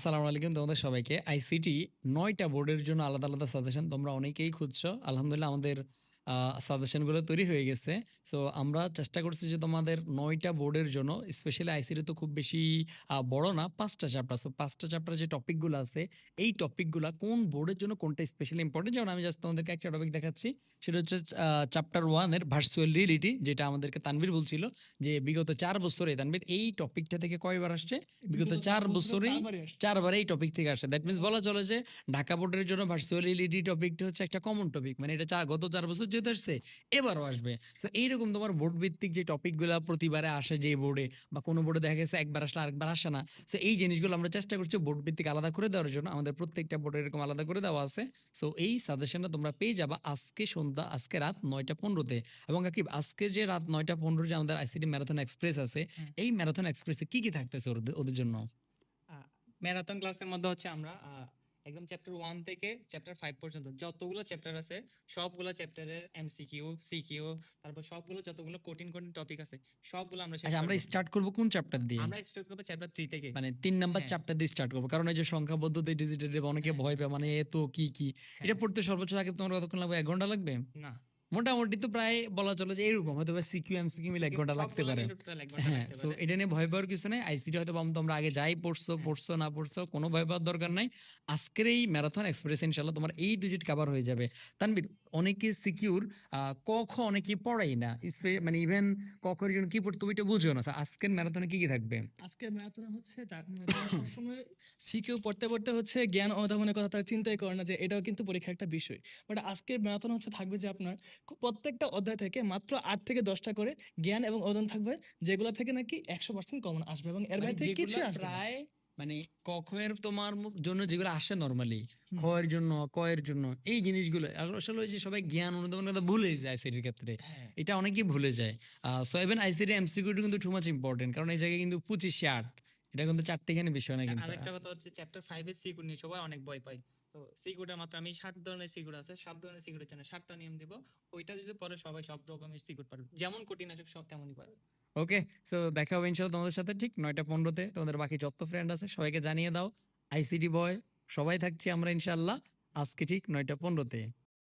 আসসালামু আলাইকুম তোমাদের সবাইকে। আইসিটি নয়টা বোর্ডের জন্য আলাদা আলাদা সাজেশন তোমরা অনেকেই খুঁজছো। আলহামদুলিল্লাহ আমাদের সাজেশনগুলো তৈরি হয়ে গেছে। সো আমরা চেষ্টা করছি যে তোমাদের নয়টা বোর্ডের জন্য স্পেশালি আইসিটি তো খুব বেশি বড় না পাঁচটা চ্যাপ্টার সো পাঁচটা চ্যাপ্টার যে টপিকগুলো আছে এই টপিকগুলো কোন বোর্ডের জন্য কোনটা স্পেশালি ইম্পর্টেন্ট যেমন আমি জাস্ট তোমাদেরকে একটা টপিক দেখাচ্ছি সেটা হচ্ছে চ্যাপ্টার ওয়ানের ভার্চুয়াল রিয়েলিটি যেটা আমাদেরকে তানভীর বলছিল যে বিগত চার বছরে তানভীর এই টপিকটা থেকে কয়বার আসছে? বিগত চার বছরেই চারবার এই টপিক থেকে আসছে। দ্যাট মিনস বলা চলে যে ঢাকা বোর্ডের জন্য ভার্চুয়াল এলইডি টপিকটা হচ্ছে একটা কমন টপিক মানে এটা গত চার বছর যেহেতু আসছে এবারও আসবে। তো এইরকম তোমার বোর্ড ভিত্তিক যে টপিকগুলো প্রতিবারে আসে যে বোর্ডে বা কোনো বোর্ডে দেখা গেছে একবার আসলে আরেকবার আসে না সো এই জিনিসগুলো আমরা চেষ্টা করছি বোর্ড ভিত্তিক আলাদা করে দেওয়ার জন্য। আমাদের প্রত্যেকটা বোর্ডে এরকম আলাদা করে দেওয়া আছে। সো এই সাজেশনটা তোমরা পেয়ে যাবা আজকে সন্ধ্যা আজকে রাত নয়টা পনেরোতে। এবং কি আজকে যে রাত নয়টা পনেরো যে আমাদের আইসিটি ম্যারাথন এক্সপ্রেস আছে এই ম্যারাথন এক্সপ্রেসে কি কি থাকতেছে ওদের- জন্য? ম্যারাথন ক্লাসের মধ্যে হচ্ছে আমরা একদম চ্যাপ্টার ওয়ান থেকে চ্যাপ্টার ফাইভ পর্যন্ত যতগুলো চ্যাপ্টার আছে সবগুলো চ্যাপ্টারের এমসিকিউ সিকিউ তারপর সবগুলো যতগুলো কঠিন কঠিন টপিক আছে সবগুলো আমরা আচ্ছা আমরা। স্টার্ট করব কোন চ্যাপ্টার দিয়ে আমরা স্টার্ট করব চ্যাপ্টার থ্রি থেকে মানে তিন নাম্বার। চ্যাপ্টার দিয়ে স্টার্ট করব কারণ এই যে সংখ্যা পদ্ধতি ডিজিটাল অনেকে হ্যাঁ। ভয় পায় মানে এত কি কি এটা হ্যাঁ। পড়তে সর্বোচ্চ আগে তোমার কতক্ষণ লাগবে এক ঘণ্টা লাগবে না মোটামুটি তো প্রায় বলা চলে যে এরকম হয়তো বা সিকিউ সিকিউম মিলে এক ঘণ্টা লাগতে পারে। হ্যাঁ সো এটা নিয়ে ভয় পাওয়ার কিছু নেই। আইসিটি হয়তো বা তোমরা আগে যাই পড়ছো হ্যাঁ। পড়ছো না পড়ছো কোনো ভয় পাওয়ার দরকার নাই। আজকের এই ম্যারাথন এক্সপ্রেস ইনশাল্লাহ তোমার এই ডিজিট কাভার হয়ে যাবে। তানবির অনেকে সিকিউর ক খ অনেকে পড়াই না। মানে ইভেন ক খর জন্য কি পড়তে ওইটা বুঝো না। আজকের ম্যারাথনে কি কি থাকবে? আজকে ম্যারাথনে হচ্ছে মানে সবসময় সিকিউ পড়তে পড়তে হচ্ছে জ্ঞান অনুধাবনের কথা তারা চিন্তাই করে না যে এটাও কিন্তু পরীক্ষা একটা বিষয়। বাট আজকের ম্যারাথন হচ্ছে থাকবে যে আপনার প্রত্যেকটা অধ্যায় থেকে মাত্র আট থেকে দশটা করে জ্ঞান এবং অনুধাবন থাকবে যেগুলো থেকে নাকি একশো পার্সেন্ট কমন আসবে এবং এর মানে বাইরে থেকে কিছু আসবে প্রায় মানে ক খ তোমার জন্য যেগুলো আসে নর্মালি ক্ষয়ের জন্য কয়ের জন্য এই জিনিসগুলো আর আসলে ওই যে সবাই জ্ঞান অনুদান কথা ভুলে যায় আইসিটির ক্ষেত্রে। হ্যাঁ। এটা অনেকেই ভুলে যায়। সো ইভেন আইসিডি এমসিকিউটি কিন্তু টু মাচ ইম্পর্টেন্ট কারণ এই জায়গায় কিন্তু পঁচিশে আট। এটা কিন্তু চারটেখানি বিষয় না কিন্তু? আরেকটা কথা হচ্ছে চ্যাপ্টার ফাইভের সিকিউর নিয়ে সবাই অনেক ভয় পায়। তো সিকিউরটা মাত্র আমি সাত ধরনের সিকিউর আছে সাত ধরনের সিকিউরের জন্য সাতটা নিয়ম দিব। ওইটা যদি পরে সবাই সব রকমের সিকিউর পারবে। যেমন কঠিন আসুক সব তেমনই পারবে। ওকে সো দেখা হবে ইনশাল্লাহ তোমাদের সাথে ঠিক নয়টা পনেরোতে। তোমাদের বাকি যত ফ্রেন্ড আছে সবাইকে জানিয়ে দাও। আইসিডি বয় সবাই থাকছি আমরা ইনশাল্লাহ আজকে ঠিক নয়টা পনেরোতে।